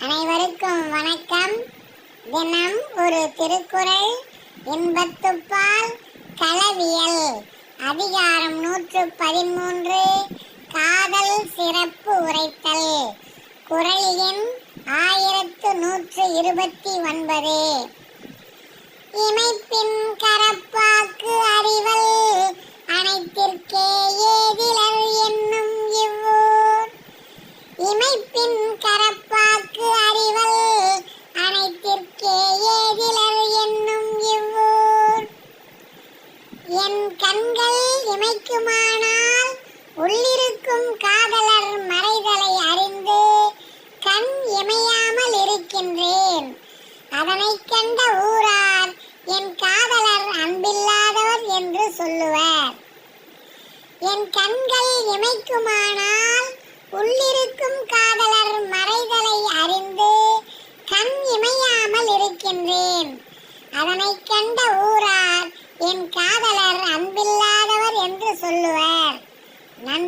அனைவருக்கும் வணக்கம். தினம் ஒரு திருக்குறள் இன்பத்துப்பால் களவியல் அதிகாரம் நூற்று பதிமூன்று காதல் சிறப்பு உரைத்தல். குறள் எண் ஆயிரத்து நூற்று இருபத்தி ஒன்பது. இமைப்பின் கரப்பாக்கு அறிவல். அனைத்திற்கே ஏதிலர் என்னும் இவ்வூர். இமைப்பின் கரப்பாக்கு என் கண்கள் இமைக்குமானால் உள்ளிருக்கும் காதலர் மறைதலை அறிந்து கண் இமையாமல் இருக்கின்றேன். அதனை கண்ட ஊரார் என் காதலர் அன்பில்லாதவர் என்று சொல்லுவர். என் கண்கள் இமைக்குமானால் உள்ளிருக்கும் காதலர் மறைதலை அறிந்து கண் இமையாமல் இருக்கின்றேன். அதனை கண்ட ஊரார் நன்றி வணக்கம்